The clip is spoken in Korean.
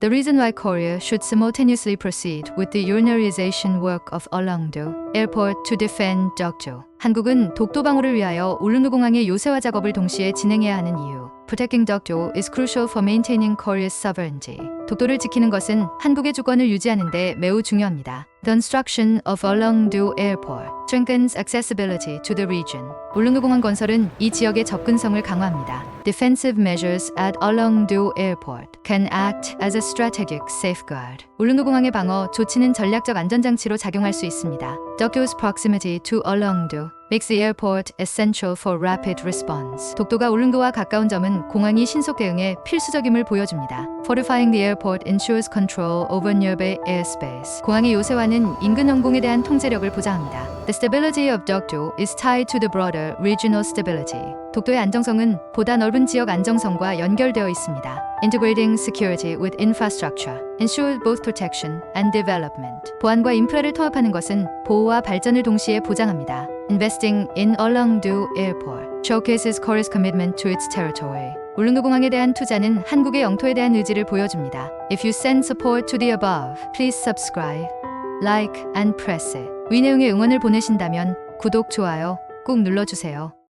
The reason why Korea should simultaneously proceed with the unitarization work of Ulleungdo Airport to defend Dokdo. 한국은 독도 방어를 위하여 울릉도 공항의 요새화 작업을 동시에 진행해야 하는 이유. Protecting Dokdo is crucial for maintaining Korea's sovereignty. 독도를 지키는 것은 한국의 주권을 유지하는 데 매우 중요합니다. The construction of Ulleungdo Airport strengthens accessibility to the region. 울릉도 공항 건설은 이 지역의 접근성을 강화합니다. Defensive measures at Ulleungdo Airport can act as a strategic safeguard. 울릉도 공항의 방어 조치는 전략적 안전장치로 작용할 수 있습니다. Dokdo's proximity to Ulleungdo makes the airport essential for rapid response. 독도가 울릉도와 가까운 점은 공항이 신속 대응에 필수적임을 보여줍니다. Fortifying the airport ensures control over nearby airspace. 공항의 요새화는 인근 항공에 대한 통제력을 보장합니다. The stability of Dokdo is tied to the broader regional stability. 독도의 안정성은 보다 넓은 지역 안정성과 연결되어 있습니다. Integrating security with infrastructure ensures both protection and development. 보안과 인프라를 통합하는 것은 보호와 발전을 동시에 보장합니다. Investing in Ulleungdo Airport showcases Korea's commitment to its territory. 울릉도 공항에 대한 투자는 한국의 영토에 대한 의지를 보여줍니다. If you send support to the above, please subscribe, like and press it. 위 내용의 응원을 보내신다면 구독, 좋아요 꼭 눌러주세요.